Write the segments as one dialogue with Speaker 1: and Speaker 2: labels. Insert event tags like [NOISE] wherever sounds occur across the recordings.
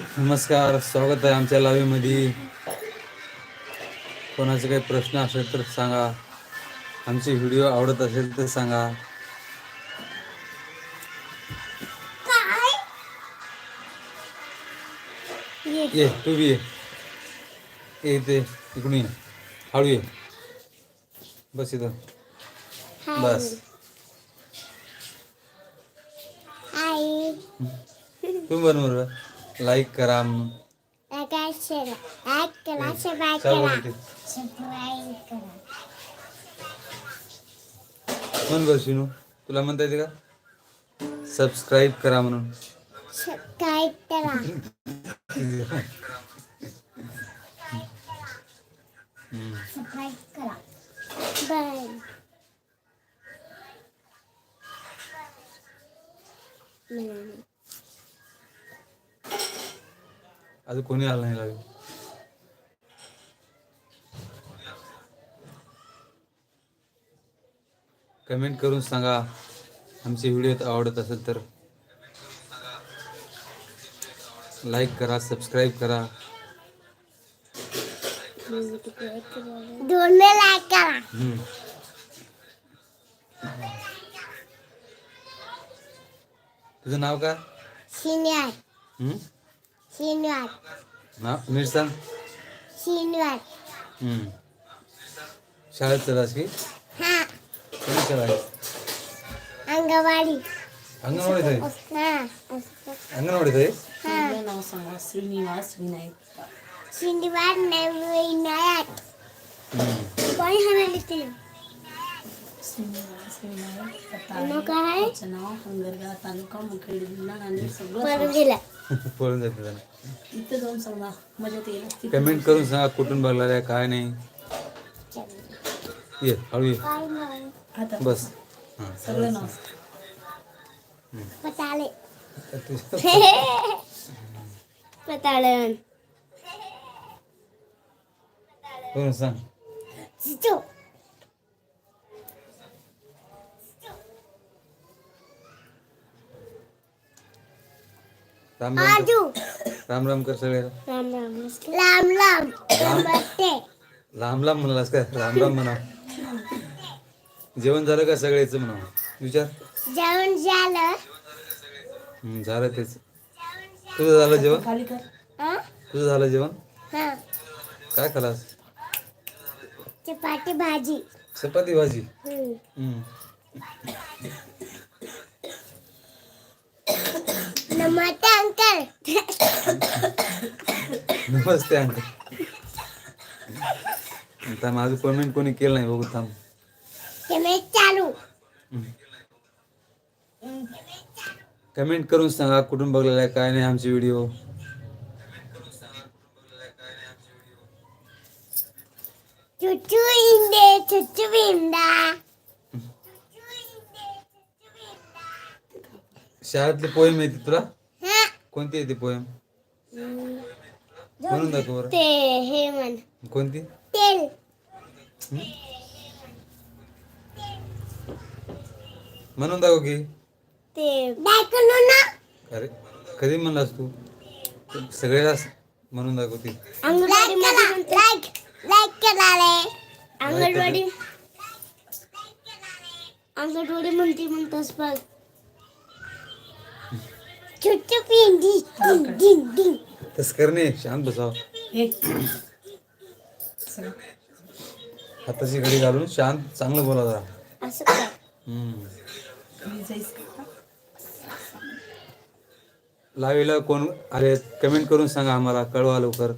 Speaker 1: नमस्कार स्वागत आहे आमच्या लाईव्हमध्ये कोणाचे काही प्रश्न असेल तर सांगा. आमचे व्हिडिओ आवडत असेल तर सांगा. ये. तू बी ये. ये इथे इकडून ये. हळू ये. बस इथं. बस. तुम्ही बनवर लाईक करा म्हणून म्हण बरं शिनू? तुला म्हणता येते का? सबस्क्राईब करा म्हणून [LAUGHS]
Speaker 2: सबस्क्राईब करा सबस्क्राईब करा बाय
Speaker 1: अजून कोणी आलं नाही लाईव्ह कमेंट करून सांगा. आमचे व्हिडिओ आवडत असेल तर. लाईक करा सबस्क्राईब करा. तुझं नाव का?
Speaker 2: सिनियर सिनियर
Speaker 1: नाव नीट सांग
Speaker 2: सिनियर
Speaker 1: हम्म. शाळेत चलास की
Speaker 2: हा
Speaker 1: कोणी चलास
Speaker 2: अंगवाडी
Speaker 1: अंगणवाडीत आहे
Speaker 2: हा.
Speaker 1: अंगणवाडीत आहे
Speaker 2: हा
Speaker 3: आपलं नाव सांगा श्रीनिवास विनायक
Speaker 2: सिनियर नवीनायक
Speaker 1: हम्म.
Speaker 2: कोण हरवले ते
Speaker 3: श्रीनिवास विनायक
Speaker 2: मग काय?
Speaker 3: त्याचं नाव हंगरगा तालुका मुखेड जिल्हा नांदेड सगळं
Speaker 2: बरं गेलं
Speaker 1: पळून जाते जरा.
Speaker 3: सांगा. इथं जाऊन सांगा मजा येईल असती
Speaker 1: कमेंट करून सांगा कुठून बघणार आहे काय नाही. ये हळू ये.
Speaker 2: काय नाही.
Speaker 3: आता
Speaker 1: बस. हां
Speaker 3: सगळं नाव
Speaker 2: पताळे
Speaker 1: तुझं-
Speaker 2: पताळन
Speaker 1: करून सांग. राम राम कर.
Speaker 2: आजू.
Speaker 1: राम राम कर सगळे.
Speaker 2: राम राम लांब लांब बसते
Speaker 1: लांब लांब म्हणालास का राम राम म्हणा. जेवण झालं का सगळ्याच म्हणा? विचार.
Speaker 2: जेवण झालं.
Speaker 1: हम्म, झालं तेच. तुझं झालं जेवण?
Speaker 3: खाली कर.
Speaker 2: हा
Speaker 1: तुझं झालं जेवण?
Speaker 2: हा.
Speaker 1: काय खालास?
Speaker 2: चपाती भाजी.
Speaker 1: चपाती भाजी.
Speaker 2: हम्म.
Speaker 1: हम्म.
Speaker 2: नमस्ते अंकल.
Speaker 1: नमस्ते अंकल आता माझं कमेंट कोणी केलं नाही बघू थांब.
Speaker 2: कॅमेरा चालू.
Speaker 1: कमेंट करून सांगा कुठून बघलेला आहे काय नाही आमचे व्हिडिओ
Speaker 2: चुचू इंदे चुचू बिंदा.
Speaker 1: शाळेतले पोएम येते तुला? कोणती येते पोएम म्हणून दाखव बरं.
Speaker 2: ते हे म्हण.
Speaker 1: कोणती?
Speaker 2: तेल.
Speaker 1: म्हणून दाखव की.
Speaker 2: ते दाखवलो ना
Speaker 1: अरे कधी म्हणलास तू? सगळ्याला म्हणून दाखवती
Speaker 2: अंगणवाडी लाईक लाईक केला. रे. अंगणवाडी अंगणवाडी म्हणते म्हणतोस बघ. छोट पिंडी डिंग डिंग डिंग
Speaker 1: तस करणे शांत बसाव.
Speaker 3: हे.
Speaker 1: हाताची घडी घालून शांत चांगलं बोला जरा.
Speaker 2: असं
Speaker 1: हम्म. लावीला कोण आले कमेंट करून सांगा आम्हाला कळवा लवकर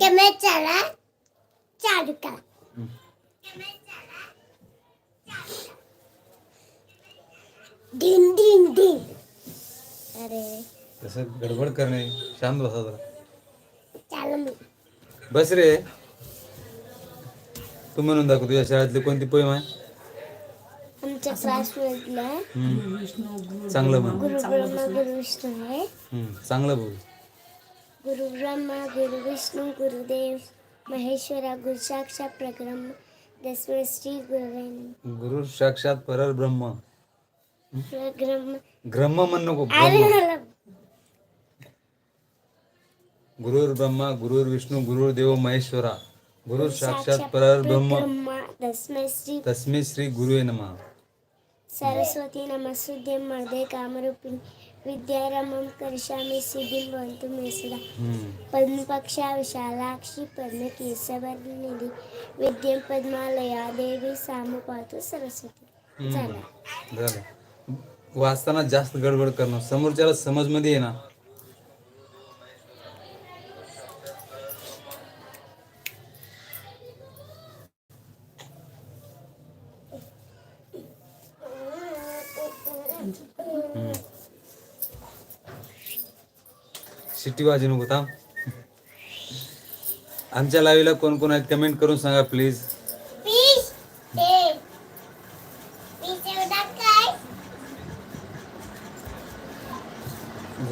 Speaker 2: कॅमेरा चला चालू करा
Speaker 1: हम्म.
Speaker 2: डिंग डिंग डिंग अरे.
Speaker 1: तसं गडबड करणे शांत बसा जरा. बस रे. तू म्हणून दाखव तुझ्या शाळेतली कोणती पोयम आहे?
Speaker 2: आमच्या क्लासमधलं
Speaker 3: गुरु
Speaker 1: चांगलं म्हण.
Speaker 2: गुरु ब्रह्मा गुरु विष्णू आहे.
Speaker 1: चांगलं बोल.
Speaker 2: गुरु ब्रह्मा गुरु विष्णू गुरुदेव महेश्वरा गुरु साक्षात प्रब्रह्म
Speaker 4: तस्मै श्री नमः.
Speaker 1: गुरु साक्षात परर ब्रह्म म्हण नको गुरुर ब्रह्मा गुरुर विष्णू गुरुर देव महेश्वरा गुरु साक्षात परर ब्रह्म।
Speaker 4: तस्मै श्री
Speaker 1: गुरुवे नमः।
Speaker 4: सरस्वती नमस्तुते मध्ये कामरूपिणी विद्यारमं करिष्यामि सिद्धिं भवन्तु मे सदा. पद्मपक्षा विशालाक्षी पद्मकेशवर्णिधी विद्यं पद्मालया देवी सामपातु सरस्वती। झालं।
Speaker 1: वाचताना जास्त गडबड करणं. समोरच्याला समजमध्ये ये शिट्टी वाजू नको थांब. आमच्या लाईव्हला कोण कोण आहेत कमेंट करून सांगा प्लीज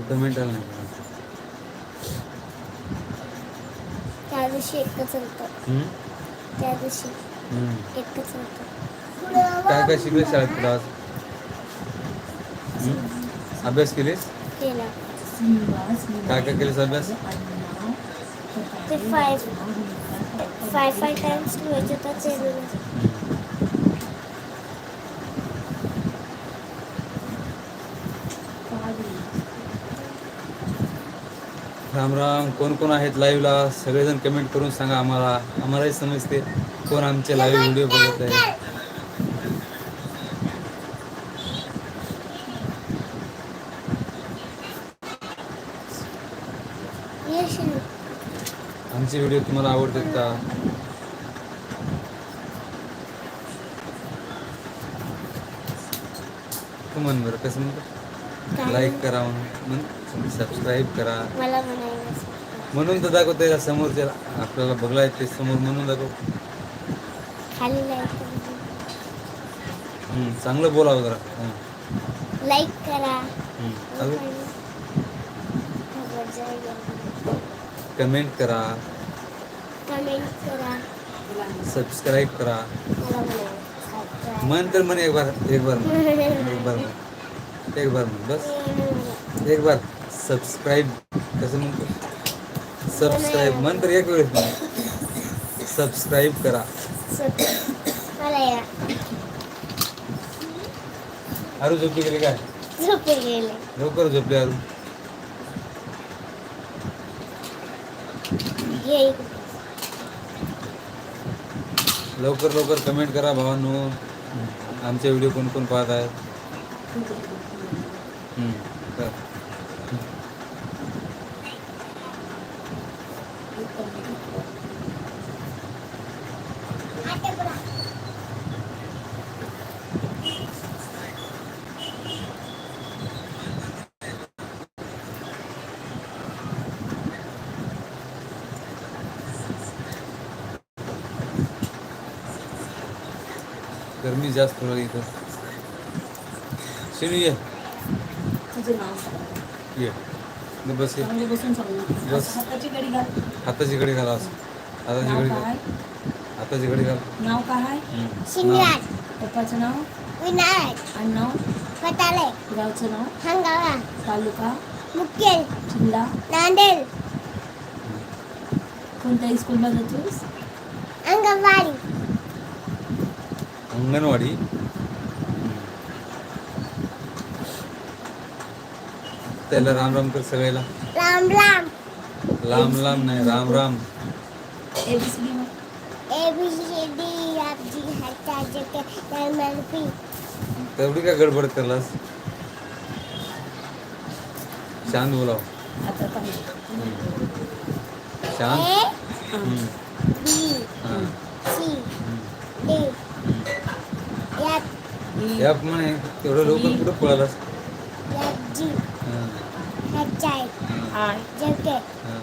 Speaker 1: कमेंट आलं नाही.
Speaker 4: त्या दिवशी एकच होतं? त्या दिवशी. एकच होतं.
Speaker 1: काय काय शिकले शाळेत तुला आज? अभ्यास केलीस?
Speaker 4: केला.
Speaker 1: काय काय केलीस अभ्यास?
Speaker 4: ते फाय फाय फाय टाइम्स लिहायचं होतं ते लिहिलं.
Speaker 1: राम राम. कोण कोण आहेत लाईव्हला सगळेजण कमेंट करून सांगा आम्हाला. आम्हालाही समजते कोण आमचे लाईव्ह व्हिडिओ बघत आहे. आमचे व्हिडिओ तुम्हाला आवडतात का? तू म्हण बरं कसं म्हणतो? लाईक करा म्हणून. सबस्क्राईब करा.
Speaker 4: मला
Speaker 1: म्हणून तर दाखवते का समोरच्या आपल्याला बघला ते समोर म्हणून दाखव.
Speaker 4: खाली लाईक
Speaker 1: हम्म, चांगलं बोलावं जरा. हं.
Speaker 4: लाईक करा.
Speaker 1: अजून कमेंट करा.
Speaker 4: कमेंट करा.
Speaker 1: सबस्क्राईब करा.
Speaker 4: मला.
Speaker 1: मन तर म्हण एक बार एक बार म्हण. [LAUGHS] एक बार म्हण. एक बार म्हण. बस. एक बार. सबस्क्राईब कसं म्हणतो? सबस्क्राईब म्हण तर एक वेळेस सबस्क्राईब करा. अरू झोपली गेली काय?
Speaker 4: गेले
Speaker 1: लवकर झोपले अरू. लवकर लवकर कमेंट करा भावांनो. आमचे व्हिडिओ कोण कोण पाहत आहेत हम्म, कर. गरमी जास्त होईल इथं. शिनू ये.
Speaker 3: तुझं नाव?
Speaker 1: ये. इथं बस ये.
Speaker 3: चांगले बसून सांग
Speaker 1: बस.
Speaker 3: हाताची घडी घाल.
Speaker 1: हाताची घडी घाला असं. हाताची
Speaker 3: नाव
Speaker 1: घडी घाल.
Speaker 3: काय
Speaker 1: हाताची घडी घाल.
Speaker 3: नाव काय?
Speaker 1: हम्म.
Speaker 4: शिंगराज
Speaker 3: पप्पाचं नाव?
Speaker 4: विनायक.
Speaker 3: आडनाव
Speaker 4: फटाले
Speaker 3: गावचं नाव?
Speaker 4: हंगावा.
Speaker 3: तालुका?
Speaker 4: मुकेल
Speaker 3: जिल्हा?
Speaker 4: नांदेड.
Speaker 3: कोणत्या स्कूलला जातोस?
Speaker 4: अंगणवाडी.
Speaker 1: अंगणवाडी. त्याला राम राम कर सगळ्याला.
Speaker 4: राम राम.
Speaker 1: लांब लांब नाही राम राम.
Speaker 4: के
Speaker 1: तेवढी काय गडबड करलास? शांत बोलाव.
Speaker 3: आता पाहिजे
Speaker 1: शांत
Speaker 4: ए
Speaker 1: हम्म.
Speaker 4: बी
Speaker 1: हा.
Speaker 4: सी
Speaker 1: हम्म.
Speaker 4: डी
Speaker 1: हम्म.
Speaker 4: एफ
Speaker 1: या म्हणे तेवढं लवकर कुठं पळालास हा. हा. हा.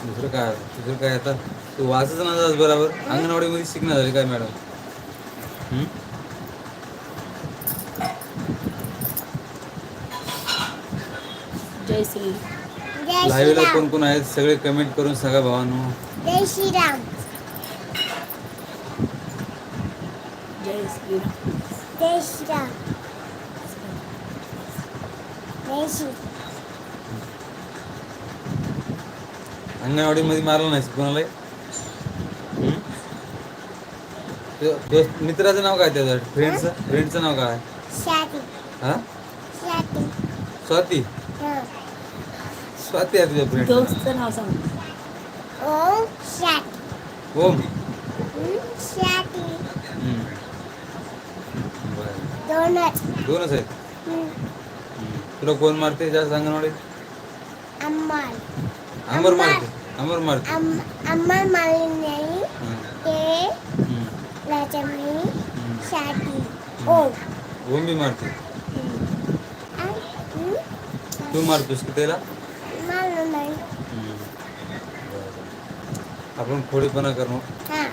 Speaker 1: दुसरं काय दुसरं काय आता तू वाचच ना जास बरोबर अंगणवाडीमध्ये शिकणार झाली काय मॅडम?
Speaker 3: जय श्री
Speaker 1: लाईव्हला कोण कोण आहेत? सगळे कमेंट करून सांगा भावानो.
Speaker 2: जय श्रीराम.
Speaker 3: जय श्रीराम.
Speaker 2: जय श्रीराम. जय श्री
Speaker 1: अंगणवाडीमध्ये मारलं नाही कोणाला मित्राचं नाव काय त्याचं? फ्रेंडचं फ्रेंडचं नाव काय?
Speaker 2: स्वाती.
Speaker 1: हा?
Speaker 2: स्वाती.
Speaker 1: स्वाती. स्वाती आहे तुझ्या फ्रेंड
Speaker 3: दोस्तचं नाव सांग.
Speaker 2: ओम
Speaker 1: ओम.
Speaker 2: हं? स्वाती
Speaker 1: हम्म. बरं.
Speaker 2: दोनच.
Speaker 1: दोनच आहेत?
Speaker 2: हं.
Speaker 1: तुला कोण मारते जास्त अंगणवाडीत?
Speaker 2: अम्माल
Speaker 1: अमर मारते अमर मारते
Speaker 2: अम- अम्माल मालिनी
Speaker 1: हां.
Speaker 2: ते. लक्ष्मी
Speaker 1: हम्म.
Speaker 2: स्वाती ओम.
Speaker 1: ओम बी मारते
Speaker 2: हं. हं?
Speaker 1: तू मारतोस की त्याला
Speaker 2: मला नाही
Speaker 1: हम्म. आपण खोडीपणा करू
Speaker 2: हा.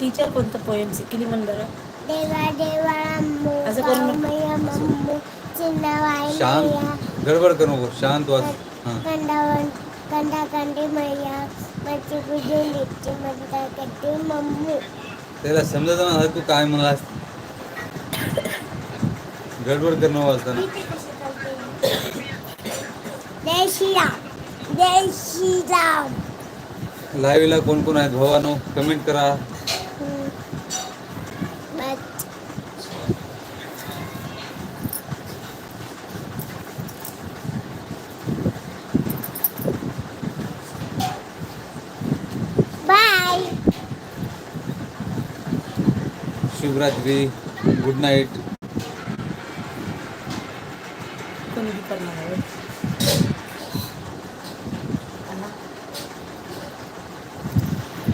Speaker 3: टीचर कोणतं पोएम शिकली म्हण बरं
Speaker 2: देवा देवा अम्मू
Speaker 3: असं करू नको.
Speaker 2: बामया मम्मू चिन्नवाई
Speaker 1: शांत.
Speaker 2: मैया.
Speaker 1: गडबड करू नको. शांत वाच. हां.
Speaker 2: कंडावन कंडा कंडी मैया. मच्छी पूजे लिच्ची मदता करते मम्मू.
Speaker 1: त्याला समजत ना तू काय म्हणालास? गडबड करणं वाचताना. [COUGHS]
Speaker 2: जय श्रीराम. जय श्रीराम.
Speaker 1: लाईव्हला कोण कोण आहेत? भावानो कमेंट करा. शुभरात्री गुड नाईट
Speaker 3: कोणी करणार आहे?